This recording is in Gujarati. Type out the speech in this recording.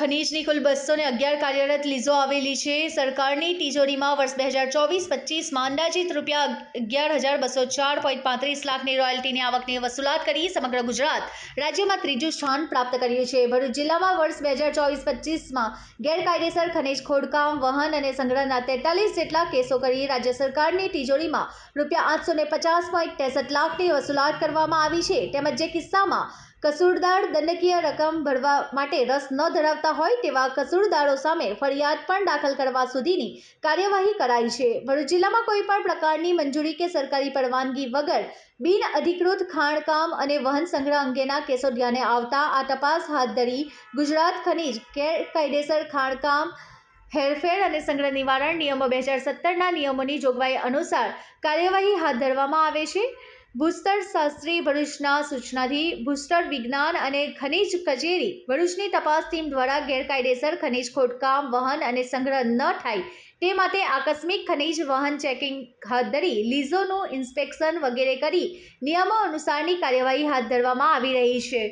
ખનીજની કુલ બસો ને અગિયાર કાર્યરત લીઝો આવેલી છે. સરકારની તિજોરીમાં વર્ષ બે હજાર ચોવીસ પચીસમાં અંદાજિત રૂપિયા અગિયાર હજાર બસો ચાર પોઈન્ટ પાંત્રીસ લાખની રોયલ્ટીની આવકની વસૂલાત કરી સમગ્ર ગુજરાત રાજ્યમાં ત્રીજું સ્થાન પ્રાપ્ત કર્યું છે. ભરૂચ જિલ્લામાં વર્ષ બે હજાર ચોવીસ પચીસમાં ગેરકાયદેસર ખનીજ ખોડકામ, વહન અને સંગ્રહના તેતાલીસ જેટલા કેસો કરી રાજ્ય સરકારની તિજોરીમાં રૂપિયા આઠસો ને પચાસ પોઈન્ટ ત્રેસઠ લાખની વસૂલાત કરવામાં આવી છે. તેમજ જે કિસ્સામાં કસૂરદાર દંડકીય રકમ ભરવા માટે રસ ન ધરાવતા હોય તેવા કસૂરદારો સામે ફરિયાદ પણ દાખલ કરવા સુધીની કાર્યવાહી કરાઈ છે. ભરૂચ જિલ્લામાં કોઈ પણ પ્રકારની મંજૂરી કે સરકારી પરવાનગી વગર બિન અધિકૃત ખાણકામ અને વહન સંગ્રહ અંગેના કેસો ધ્યાને આવતા આ તપાસ હાથ ધરી ગુજરાત ખનીજ, ગેરકાયદેસર ખાણકામ, હેરફેર અને સંગ્રહ નિવારણ નિયમો બે હજાર સત્તરના નિયમોની જોગવાઈ અનુસાર કાર્યવાહી હાથ ધરવામાં આવે છે. ભૂસ્તર શાસ્ત્રી ભરૂચના સૂચનાથી ભૂસ્તર વિજ્ઞાન અને ખનિજ કચેરી ભરૂચની તપાસ ટીમ દ્વારા ગેરકાયદેસર ખનિજ ખોદકામ, વહન અને સંગ્રહ ન થાય તે માટે આકસ્મિક ખનિજ વહન ચેકિંગ હાથ ધરી, લીઝોનું ઇન્સ્પેક્શન વગેરે કરી નિયમો અનુસારની કાર્યવાહી હાથ ધરવામાં આવી રહી છે.